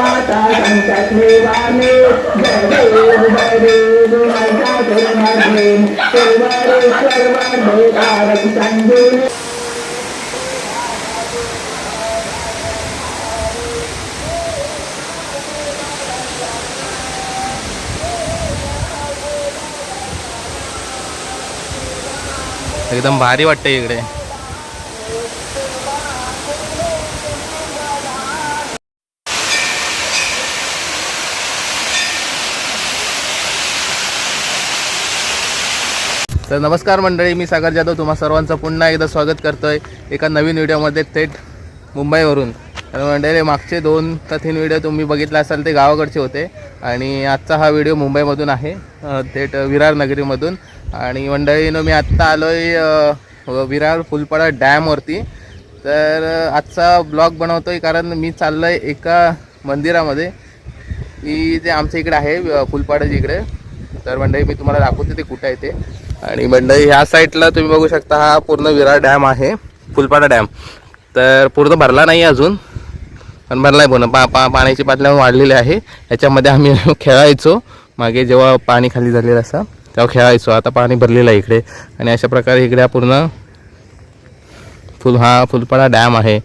आता संकट निवारणे जय देव जय देव माझा एकदम भारी वाटतं इकडे. तर नमस्कार मंडळी मी सागर जाधव. तुम्हा सर्वांचं पुन्हा एकदा स्वागत करतोय एका नवीन व्हिडिओमध्ये थेट मुंबईवरून. तर मंडळी मागचे दोन का तीन व्हिडिओ तुम्ही बघितला असाल ते गावाकडचे होते. आणि आजचा हा व्हिडिओ मुंबईमधून आहे थेट विरार नगरीमधून. आणि मंडळीनं मी आत्ता आलो आहे विरार फुलपाडा डॅमवरती तर आजचा ब्लॉग बनवतो आहे कारण मी चाललो आहे एका मंदिरामध्ये. की जे आमच्या इकडे आहे फुलपाडाच्या इकडे. तर मंडळी मी तुम्हाला दाखवते ते कुठं आहे ते. आणि मंडळी ह्या साईडला तुम्ही बघू शकता हा पूर्ण विरार डॅम आहे फुलपाडा डॅम तर पूर्ण भरला नाही अजून. पण भरला आहे पूर्ण पा पा पाण्याची पातळी वाढलेली आहे. याच्यामध्ये आम्ही खेळायचो. मागे जेव्हा पाणी खाली झालेलं असं तेव्हा खेळायचो. आता पाणी भरलेलं आहे इकडे. आणि अशा प्रकारे इकडे हा पूर्ण फुल हा फुलपाडा डॅम आहे.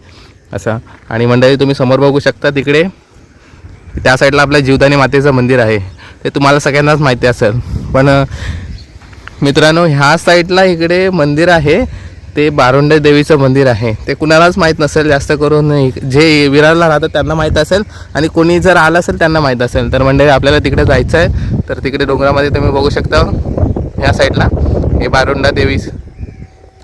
असा. आणि मंडळी तुम्ही समोर बघू शकता तिकडे. त्या साईडला आपल्या जीवदानी मातेचं मंदिर आहे. ते तुम्हाला सगळ्यांनाच माहिती असेल. पण मित्रांनो ह्या साईडला इकडे मंदिर आहे. ते बारुंडे देवीचं मंदिर आहे. ते कुणालाच माहीत नसेल जास्त करून जे विरारला राहतात त्यांना माहीत असेल आणि कोणी जर आलं असेल त्यांना माहीत असेल. तर मंडळी आपल्याला तिकडे जायचं आहे तर तिकडे डोंगरामध्ये तुम्ही बघू शकता ह्या साईडला. हे बारुंडा देवी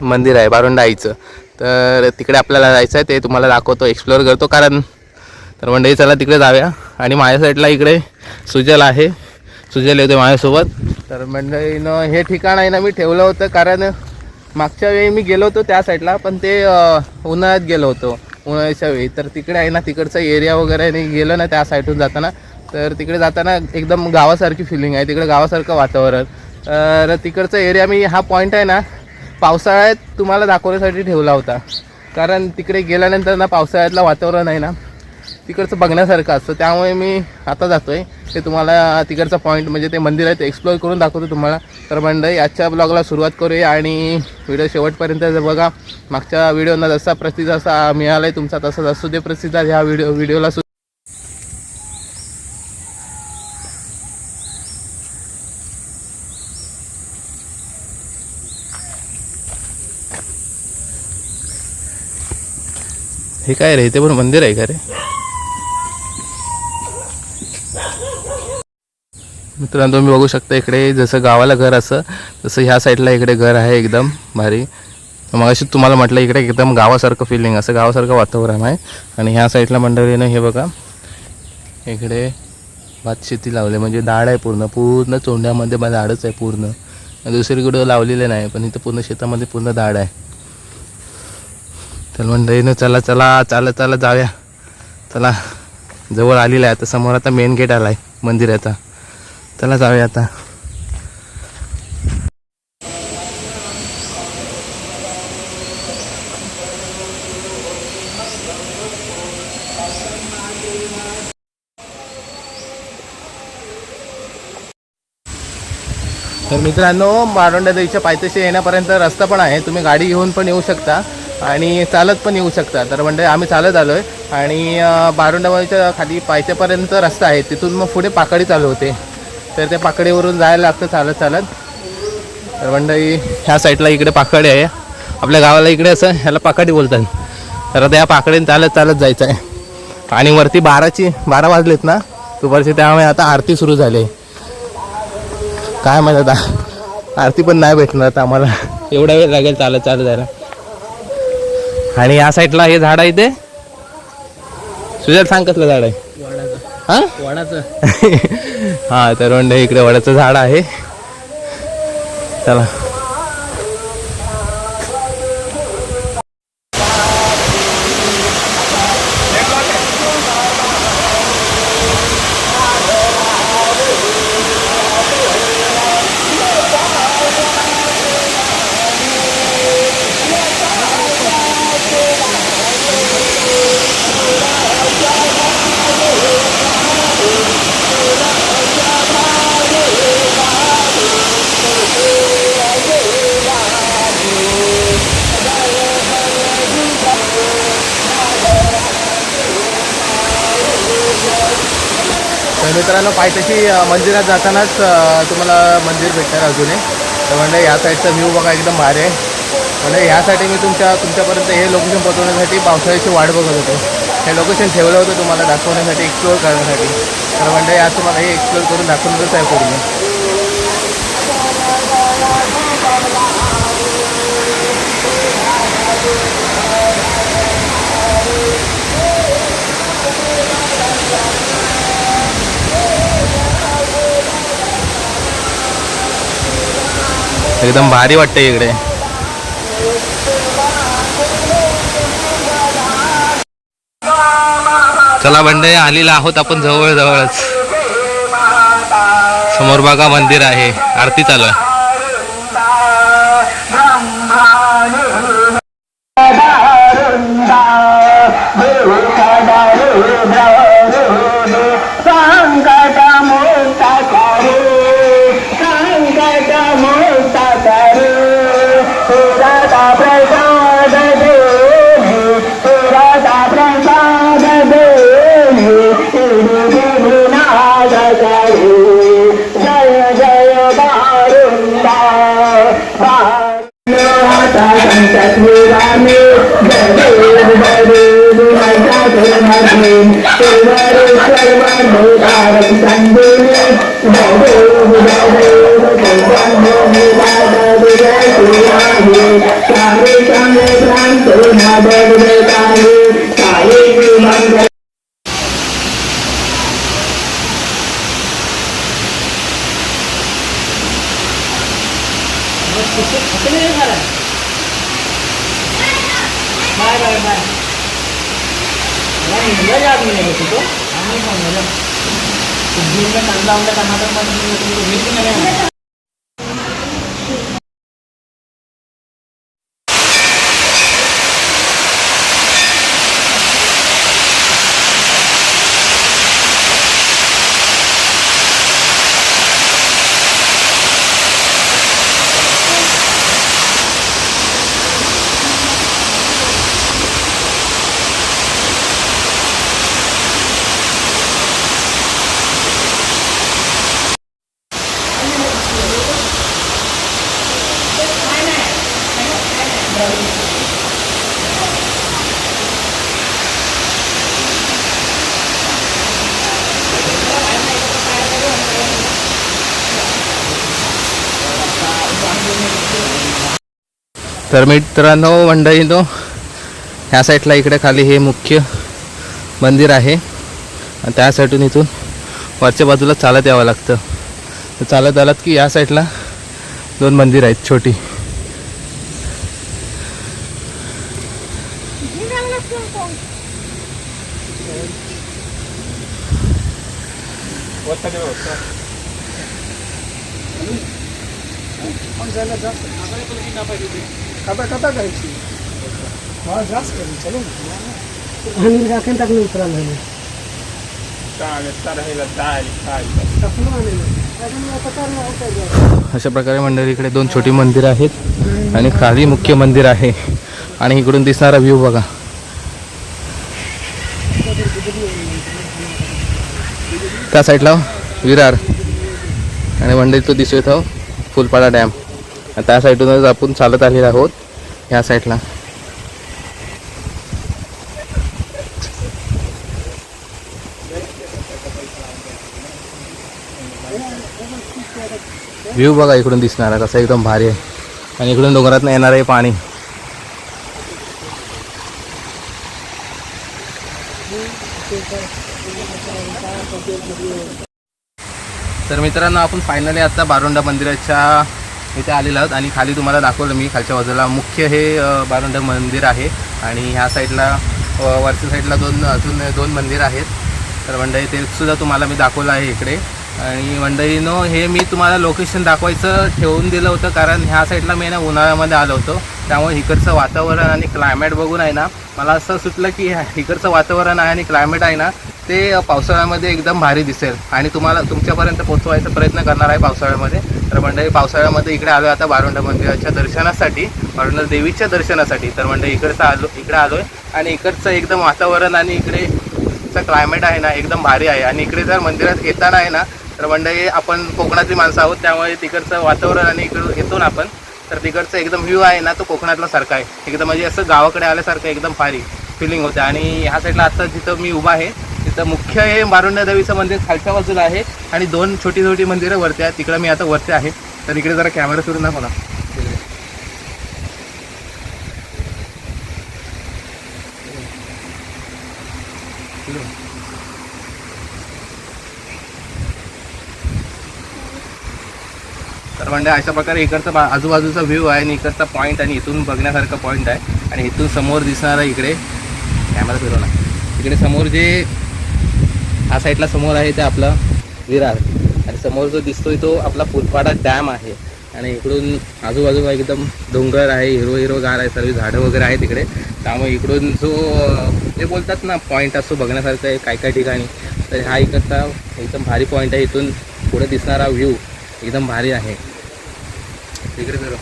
मंदिर आहे बारुंडा आईचं. तर तिकडे आपल्याला जायचं आहे ते तुम्हाला दाखवतो एक्सप्लोअर करतो. कारण तर मंडळी चला तिकडे जाऊया. आणि माझ्या साईडला इकडे सुजल आहे. सुजल येते माझ्यासोबत. तर मंडळीनं हे ठिकाण आहे ना मी ठेवलं होतं कारण मागच्या वेळी मी गेलो होतो त्या साईडला पण ते उन्हाळ्यात गेलो होतो उन्हाळ्याच्या वेळी. तर तिकडे आहे ना तिकडचा एरिया वगैरे गेलो ना त्या साईडून जाताना तर तिकडे जाताना एकदम गावासारखी फिलिंग आहे. तिकडे गावासारखं वातावरण. तर तिकडचा एरिया मी हा पॉईंट आहे ना पावसाळ्यात तुम्हाला दाखवण्यासाठी ठेवला होता. कारण तिकडे गेल्यानंतर ना पावसाळ्यातलं वातावरण आहे ना तिकडचं बघण्यासारखं असतं. त्यामुळे मी आता जातो आहे ते तुम्हाला तिकडचा पॉईंट म्हणजे ते मंदिर आहे ते एक्सप्लोअर करून दाखवतो तुम्हाला. तर मंडळी आजच्या ब्लॉगला सुरुवात करूया आणि व्हिडिओ शेवटपर्यंत जर बघा मागच्या व्हिडिओना जसा प्रसिद्ध असा मिळाला आहे तुमचा तसाच असू दे प्रसिद्ध. ह्या व्हिडिओ व्हिडिओला हे काय रे? इथे पण मंदिर आहे का रे? मित्रांनो तुम्ही बघू शकता इकडे जसं गावाला घर असं तसं ह्या साईडला इकडे घर आहे एकदम भारी. मग अशी तुम्हाला म्हटलं इकडे एकदम गावासारखं फिलिंग असं गावासारखं वातावरण आहे. आणि ह्या साईडला मंडळीनं हे बघा इकडे भात शेती लावले म्हणजे डाळ आहे पूर्ण पूर्ण चोंड्यामध्ये डाळच आहे पूर्ण. दुसरीकडं लावलेलं नाही पण इथं पूर्ण शेतामध्ये पूर्ण डाळ आहे. तर मंडळीनं चला चला चालत चालत जाऊया. चला जवळ आलेलं आहे आता समोर आता मेन गेट आला आहे मंदिराचा चला जाऊया आता. तर मित्रांनो मारोंडा देवीच्या पायथ्याशी येण्यापर्यंत रस्ता पण आहे. तुम्ही गाडी घेऊन पण येऊ शकता आणि चालत पण येऊ शकता. तर म्हणजे आम्ही चालत आलो आहे आणि अं, बारोंडाबाईच्या खाली पायथ्यापर्यंत रस्ता आहे. तिथून मग पुढे पाकडी चालू होते. तर त्या पाकडीवरून जायला लागतं चालत चालत. तर मंडळी ह्या साईडला इकडे पाकडी आहे. आपल्या गावाला इकडे असं ह्याला पाकडी बोलतात. तर आता या पाकडीने चालत चालत जायचं आहे आणि वरती बाराची बारा वाजलेत ना? दुपारची त्यामुळे आता आरती सुरू झाली. आहे काय माहिती आता? आरती पण नाही भेटणार आता आम्हाला. एवढा वेळ लागेल चालत चालत जायला. आणि या साईडला हे झाड आहे ते? सुजल सांग कसलं झाड आहे? हा? वडाचं. हा तर इकडे वडाचं झाड आहे. चला. मित्रांनो पायथ्याशी मंदिरात जातानाच तुम्हाला मंदिर भेटणार अजूनही. तर म्हणजे या साईडचा व्ह्यू बघा एकदम भारी आहे. म्हणजे ह्यासाठी मी तुमच्या तुमच्यापर्यंत हे लोकेशन पोचवण्यासाठी पावसाळ्याची वाट बघत होतो. हे लोकेशन ठेवलं होतं तुम्हाला दाखवण्यासाठी एक्सप्लोअर करण्यासाठी. तर म्हणजे आज तुम्हाला हे एक्सप्लोअर करून दाखवणारच आहे पूर्ण एकदम भारी वाटतं इकडे. चला बंडे आलेला आहोत आपण जवळ जवळच समोर बागा मंदिर आहे आरती चालू आहे. आता संकट निवारणे जय देव जय देव माझा धर्माचे सर्वेश्वर वंदे संजीवनी जय देव जय देव जय श्री सारे चांगले प्रांत ना बदलत आहे सारे जीवन बाय बाय बाय मला निघलं जात नाही आहे तो आम्ही पण झालं घेऊन चांगला आमच्या टमाटर पण घेतली नाही तर मित्रांनो मंडळीनो ह्या साईडला इकडे खाली हे मुख्य मंदिर आहे. आणि त्या साईडून इथून वरच्या बाजूला चालत यावं लागतं. तर चालत आलात की या साईडला दोन मंदिर आहेत छोटी. आणि राखेन टाकून उतरायला अशा प्रकारे मंदिर इकडे दोन छोटी मंदिर आहेत आणि खाली मुख्य मंदिर आहे. आणि इकडून दिसणारा व्ह्यू बघा. त्या साईडला विरार. आणि मंदिर तो दिसतोय तो फुलपाडा डॅम. त्या साईडूनच आपण चालत आलेलो आहोत ह्या साईडला. व्ह्यू बघा इकडून दिसणारा कसा एकदम भारी आहे. आणि इकडून डोंगरात येणार आहे पाणी. तर मित्रांनो आपण फायनली आता बारोंडा मंदिराच्या इथे आलेलो आहोत आणि खाली तुम्हाला दाखवलं मी खालच्या बाजूला. मुख्य हे अ, मंदिर आहे आणि ह्या साईडला वरच्या साईडला दोन अजून दोन मंदिर आहेत. तर मंडळी ते सुद्धा तुम्हाला मी दाखवलं आहे इकडे. आणि मंडळीनो हे मी तुम्हाला लोकेशन दाखवायचं ठेवून दिलं होतं कारण ह्या साईडला मी ना उन्हाळ्यामध्ये आलो होतो. त्यामुळे इकडचं वातावरण आणि क्लायमेट बघून आहे ना मला असं सुटलं की इकडचं वातावरण आहे आणि क्लायमेट आहे ना ते पावसाळ्यामध्ये एकदम भारी दिसेल. आणि तुम्हाला तुमच्यापर्यंत पोचवायचा प्रयत्न करणार आहे पावसाळ्यामध्ये. तर मंडळी पावसाळ्यामध्ये इकडे आलो आता बारुंड मंदिराच्या दर्शनासाठी बारुंड देवीच्या दर्शनासाठी. तर मंडळी इकडचं आलो इकडे आलो आहे आणि इकडचं एकदम वातावरण आणि इकडे क्लायमेट आहे ना एकदम भारी आहे. आणि इकडे जर मंदिरात येताना आहे ना तर मंडळी आपण कोकणातली माणसं आहोत त्यामुळे तिकडचं वातावरण आणि इकडं येतो ना आपण तर तिकडचं एकदम व्ह्यू आहे ना तो कोकणातला सारखा आहे. एकदम म्हणजे असं गावाकडे आल्यासारखं एकदम भारी फिलिंग होते. आणि ह्या साईडला आता जिथं मी उभा आहे तिथं मुख्य हे मारुंडा देवीचं मंदिर खालच्या बाजूला आहे आणि दोन छोटी छोटी मंदिरं वरती आहेत. तिकडं मी आता वरती आहे. तर इकडे जरा कॅमेरा फिरून दाखव ना. तर म्हणजे अशा प्रकारे इकडचा बा- आजूबाजूचा व्ह्यू आहे आणि इकडचा पॉईंट आणि इथून बघण्यासारखा पॉईंट आहे. आणि इथून समोर दिसणारा इकडे कॅमेरा फिरवला इकडे समोर जे हा साईडला समोर आहे ते आपलं विरार. आणि समोर जो दिसतोय तो आपला फुलपाडा डॅम आहे. आणि इकडून आजूबाजूला एकदम डोंगर आहे हिरो हिरो गार आहे सर्व झाडं वगैरे आहे तिकडे. त्यामुळे इकडून जो ते जे बोलतात ना पॉईंट असतो बघण्यासारखं आहे काय काय ठिकाणी. तर हा इकडचा एकदम भारी पॉईंट आहे. इथून पुढे दिसणारा व्ह्यू एकदम भारी आहे. तिकडे फिरो.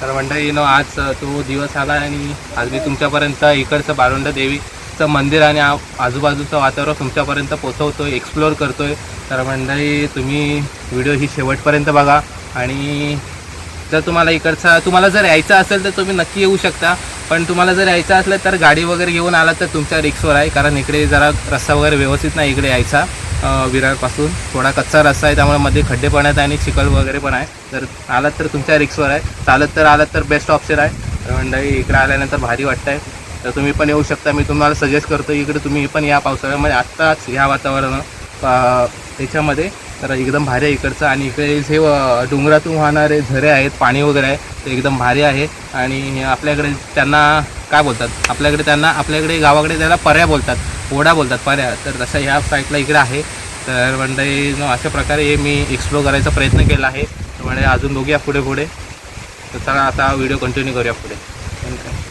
तर मंडळी नो आज तो दिवस आला आणि आज मी तुमच्यापर्यंत इकडचं बारुंड देवीचं मंदिर आणि आ- आजूबाजूचं वातावरण तुमच्यापर्यंत पोचवतो एक्सप्लोअर करतोय. तर मंडळी तुम्ही व्हिडिओ ही शेवटपर्यंत बघा आणि जर तुम्हाला इकडचा तुम्हाला जर यायचं असेल तर तुम्ही नक्की येऊ शकता. पण तुम्हाला जर यायचं असलं तर गाडी वगैरे घेऊन आला तर तुमच्या रिक्सवर आहे कारण इकडे जरा रस्ता वगैरे व्यवस्थित नाही इकडे यायचा. विरारपासून. थोडा कच्चा रस्ता आहे त्यामुळे मध्ये खड्डे पण आहेत आणि चिखल वगैरे पण आहे. तर आलात तर तुमच्या रिक्सवर आहे. चालत तर आलात तर बेस्ट ऑप्शन आहे. तर मंडळी इकडे आल्यानंतर भारी वाटतं आहे तर तुम्ही पण येऊ शकता. मी तुम्हाला सजेस्ट करतो इकडे तुम्ही पण या पावसाळ्यामध्ये म्हणजे आत्ताच ह्या वातावरण त्याच्यामध्ये. तर एकदम भारी आहे इकडचं. आणि इकडे जे डोंगरातून वाहणारे झरे आहेत पाणी वगैरे आहे. ते एकदम भारी आहे. आणि आपल्याकडे त्यांना काय बोलतात? आपल्याकडे त्यांना आपल्याकडे गावाकडे त्याला पर्याय बोलतात. ओढा बोलतात पर्या तर तसं ह्या साईडला इकडे आहे. तर म्हणजे अशा प्रकारे मी एक्सप्लोर करायचा प्रयत्न केला आहे. म्हणजे अजून बघूया पुढे पुढे तर चला आता व्हिडिओ कंटिन्यू करूया पुढे आणि काय.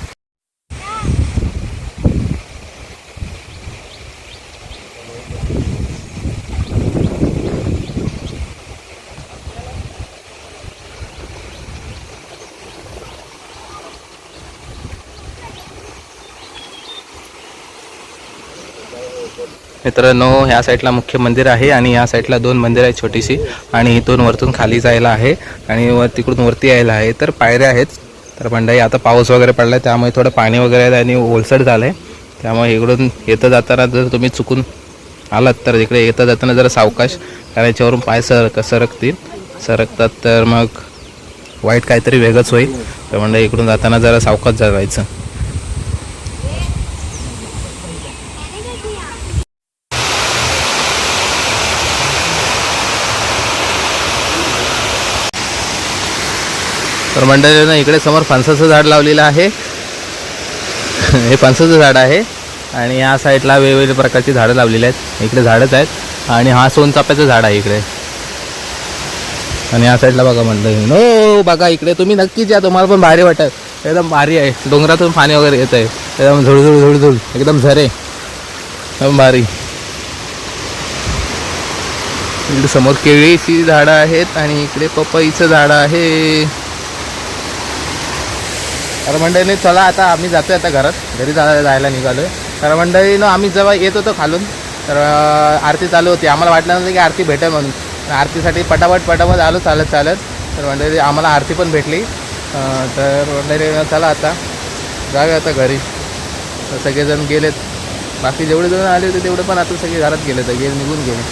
मित्रांनो ह्या साईडला मुख्य मंदिर आहे आणि या साईडला दोन मंदिर आहेत छोटीशी आणि इथून वरतून खाली जायला आहे आणि व तिकडून वरती यायला आहे. तर पायऱ्या आहेत. तर मंडई आता पाऊस वगैरे पडला त्यामुळे थोडं पाणी वगैरे आहे आणि ओलसर झालं आहे त्यामुळे इकडून येतं जाताना जर तुम्ही चुकून आलात तर इकडे येता जाताना जरा सावकाश कारण याच्यावरून पाय सरक सरकतील. सरकतात तर मग वाईट काहीतरी वेगळंच होईल. तर म्हणजे इकडून जाताना जरा सावकाश जायचं तर मंडळीनं इकडे समोर फणसाचं झाड लावलेलं आहे. हे फणसाचं झाड आहे आणि या साईडला वेगवेगळ्या प्रकारची झाडं लावलेली आहेत. इकडे झाडच आहेत आणि हा सोनचाप्याचं झाड आहे इकडे. आणि या साईडला बघा मंडळी हो बघा इकडे तुम्ही नक्कीच या तुम्हाला पण भारी वाटत एकदम भारी आहे. डोंगरातून पाणी वगैरे येत आहे एकदम झुळझुळ झुळझुळ. एकदम झरे. एकदम भारी. इकडे समोर केळीची झाडं आहेत आणि इकडे पपईचं झाड आहे. तर मंडळीने चला आता आम्ही जातोय आता घरात. घरी जा जायला निघालो आहे तर मंडळीनं आम्ही जेव्हा येत होतो खालून तर आरती चालू होती. आम्हाला वाटलं नव्हतं की आरती भेटेल म्हणून. आरतीसाठी पटापट पटापट आलो चालत चालत. तर मंडळी आम्हाला आरती पण भेटली. तर मंडळी चला आता. जाऊया आता घरी. तर सगळेजण गेलेत. बाकी जेवढे जण आले होते तेवढे पण आता सगळे घरात गेले तर गेले निघून गेले.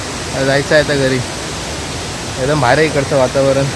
जायचं आहे आता घरी. एकदम भारी इकडचं वातावरण.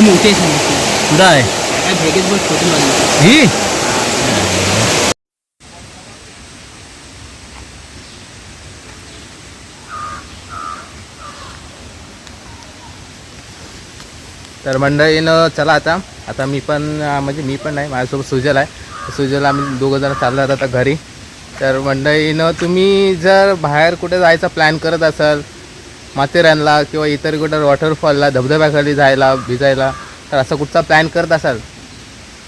मोठे कुठं आहे काय भेगेत बस फोटो लागली ही। तर मंडळीनं चला आता. आता मी पण म्हणजे मी पण नाही माझ्यासोबत सुजल आहे. सुजल आम्ही दोघं जण चाललो आता घरी. तर मंडळीनं तुम्ही जर बाहेर कुठे जायचा प्लॅन करत असाल माथेरानला किंवा इतर कुठं वॉटरफॉलला धबधब्याखाली जायला भिजायला तर असं कुठचा प्लॅन करत असाल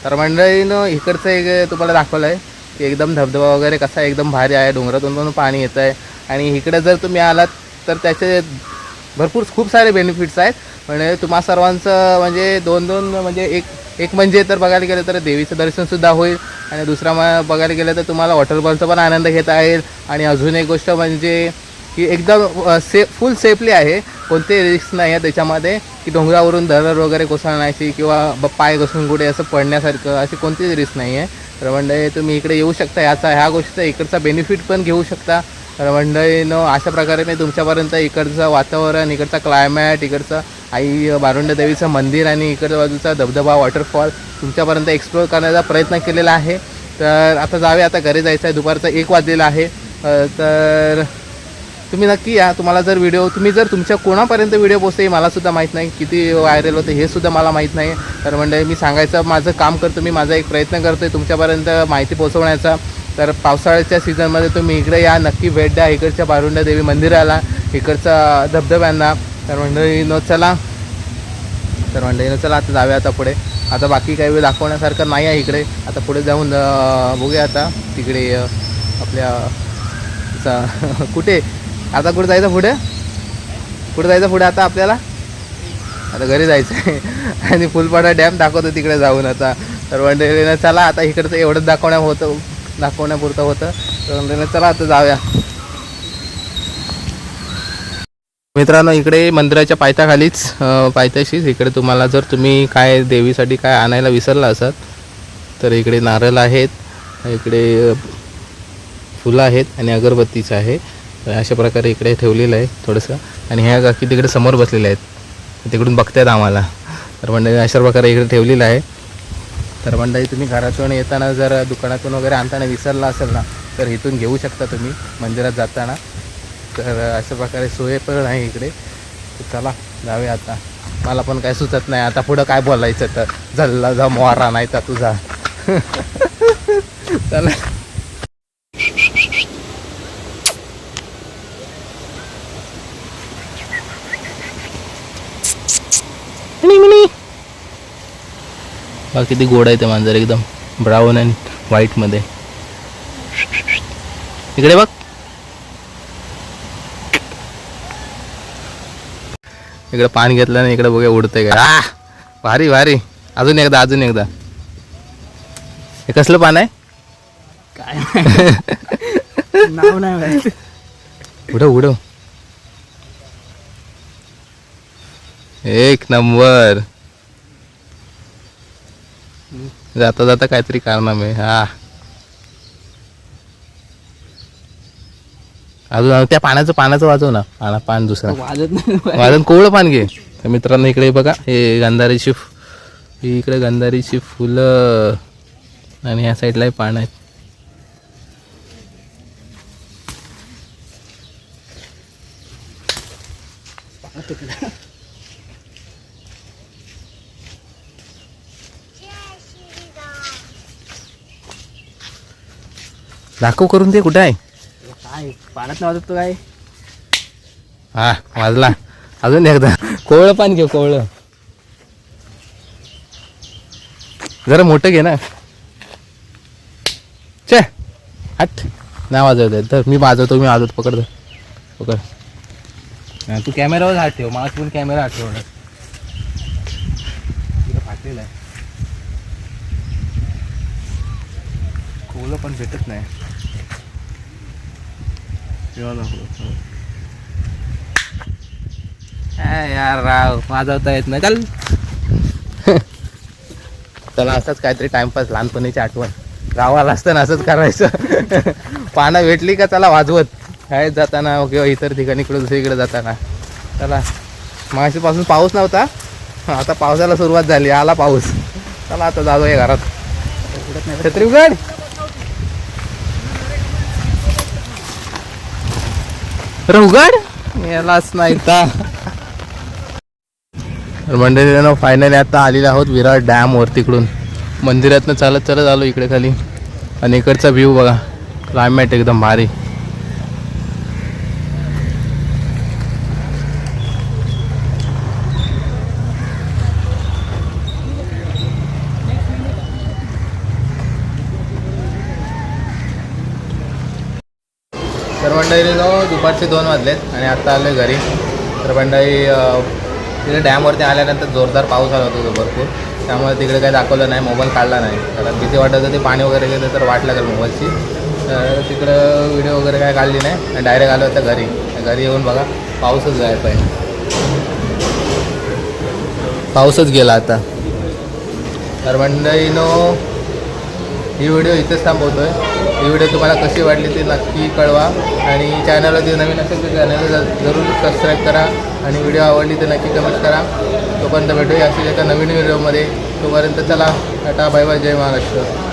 तर मंडळीनं इकडचं एक तुम्हाला दाखवलं आहे की एकदम धबधबा वगैरे कसा एकदम भारी आहे डोंगरातून पण पाणी येतं आहे आणि इकडे जर तुम्ही आलात तर त्याचे भरपूर खूप सारे बेनिफिट्स आहेत. म्हणजे तुम्हा सर्वांचं म्हणजे दोन दोन म्हणजे एक एक म्हणजे तर बघायला गेलं तर देवीचं दर्शनसुद्धा होईल आणि दुसरा मग बघायला गेलं तर तुम्हाला वॉटरफॉलचा पण आनंद घेता येईल. आणि अजून एक गोष्ट म्हणजे की एकदम से फुल सेफली आहे. कोणते रिस्क नाही आहे त्याच्यामध्ये की डोंगरावरून दरड वगैरे कोसळण्याची किंवा पाय घसरून कुठे असं पडण्यासारखं अशी कोणतीच रिस्क नाही आहे. तर तुम्ही इकडे येऊ शकता. याचा ह्या गोष्टीचा इकडचा बेनिफिट पण घेऊ शकता. तर मंडळीनं अशा प्रकारे मी तुमच्यापर्यंत इकडचं वातावरण इकडचा क्लायमॅट इकडचं आई बारुंड देवीचं मंदिर आणि इकडच्या बाजूचा धबधबा वॉटरफॉल तुमच्यापर्यंत एक्सप्लोअर करण्याचा प्रयत्न केलेला आहे. तर आता जावे आता घरी जायचं आहे. दुपारचा एक वाजलेला आहे. तर तुम्ही नक्की या. तुम्हाला जर व्हिडिओ तुम्ही जर तुमच्या कोणापर्यंत व्हिडिओ पोचते मलासुद्धा माहीत नाही. किती व्हायरल होते हे सुद्धा मला माहीत नाही. तर म्हणजे मी सांगायचं माझं काम करतो मी माझा एक प्रयत्न करतो आहे तुमच्यापर्यंत माहिती पोचवण्याचा तर पावसाळ्याच्या सीझनमध्ये तुम्ही इकडे या. नक्की भेट द्या इकडच्या बारुंडा देवी मंदिराला इकडचा धबधब्यांना. तर मंडळीनं चला. तर मंडळीनं चला आता जाऊया आता पुढे. आता बाकी काही वेळ दाखवण्यासारखं नाही आहे इकडे. आता पुढे जाऊन बघूया आता. तिकडे आपल्या कुठे? आता कुठे जायचं पुढे? कुठे जायचं पुढे आता आपल्याला? आता घरी जायचं आहे. आणि फुलपाडा डॅम दाखवतो तिकडे जाऊन आता. तर म्हणलं चला आता इकडचं एवढंच दाखवण्या होतं दाखवण्यापुरतं होतं. तर म्हणलं चला आता जाऊया. मित्रांनो इकडे मंदिराच्या पायथ्याखालीच पायथ्याशीच इकडे तुम्हाला जर तुम्ही काय देवीसाठी काय आणायला विसरला असाल तर इकडे नारळ आहेत इकडे फुलं आहेत आणि अगरबत्तीचं आहे. अशा प्रकारे इकडे ठेवलेलं आहे थोडंसं. आणि ह्या काकी तिकडे समोर बसलेल्या आहेत. तिकडून बघतायत आम्हाला. तर मंडळी अशा प्रकारे इकडे ठेवलेलं आहे. तर मंडळी तुम्ही घरातून येताना जर दुकानातून वगैरे आणताना विसरला असेल ना तर इथून घेऊ शकता तुम्ही मंदिरात जाताना. तर अशा प्रकारे सोय पण आहे इकडे. चला जाऊया आता. मला पण काय सुचत नाही. आता पुढं काय बोलायचं तर? जल्ला जा मोरा नाही तर तुझा. चला. किती गोड आहे ते मांजर एकदम. ब्राऊन अँड व्हाईटमध्ये इकडे बघ. इकडे पान घेतलं आणि इकडे बघूया उडतंय का आ भारी भारी. अजून एकदा अजून एकदा. हे कसलं पान आहे? काय नाव नाही माहीत. उडव उडव. एक नंबर. जाता जाता काहीतरी कारनामे. हा अजून त्या पाण्याचं पाण्याचं वाजव ना. पाना पान दुसरा. वाजत वाजन कोवळं पान घे. तर मित्रांनो इकडे बघा. हे गंधारीची इकडे गंधारीची फुलं. आणि ह्या साईडलाही पान आहेत. दाखव करून दे कुठे आहे? पाण्यात वाजत तो काय? हा वाजला. अजून एकदा. कोवळं पान घे कोवळं. जरा मोठं घे ना. चे हट. नाही वाजवत आहे. तर मी वाजवतो मी वाजवत. पकडतो पकड. हा, तू कॅमेरावर हात ठेव. मला पण कॅमेरा हात ठेवणार. इथं फाटलेलं आहे. कोवळं पण भेटत नाही. यार राव वाजवता येत नाही. चल. चला असंच काहीतरी टाइमपास लहानपणीची आठवण. गावाला असताना असंच करायचं. पानं भेटली का चला वाजवत. शाळेत जाताना किंवा इतर ठिकाणी इकडे दुसरीकडे जाताना. चला. मागाशीपासून पाऊस नव्हता. आता पावसाला सुरुवात झाली आला पाऊस. चला आता जाऊया घरात. छत्री उघड. उघड यालाच नाही तर मंडळीनं फायनली आता आलेले आहोत विरार डॅम वर तिकडून. मंदिरातनं चालत चालत आलो इकडे खाली. आणि इकडचा व्ह्यू बघा. क्लायमेट एकदम भारी. तर मंडळी दुपारचे दोन वाजलेत आणि आत्ता आलो घरी. तर मंडळी तिकडे डॅमवरती आल्यानंतर जोरदार पाऊस आला होता तो भरपूर. त्यामुळे तिकडे काही दाखवलं नाही मोबाईल काढला नाही. कारण भीती वाटत होती पाणी वगैरे गेलं तर वाट लागेल मोबाईलची. तर तिकडं व्हिडिओ वगैरे काय काढली नाही आणि डायरेक्ट आलो होतं घरी. घरी येऊन बघा पाऊसच जायचं आहे. पाऊसच गेला आता. तर मंडळीनो ही व्हिडिओ इथेच थांबवतो आहे ही व्हिडिओ तुम्हाला कशी वाटली ते नक्की कळवा. आणि चॅनलला जे नवीन असेल ते चॅनलला जरूर सबस्क्राईब करा. आणि व्हिडिओ आवडली तर नक्की कमेंट करा. तोपर्यंत भेटूया असेल एका नवीन व्हिडिओमध्ये तोपर्यंत चला टाटा बाय बाय जय महाराष्ट्र.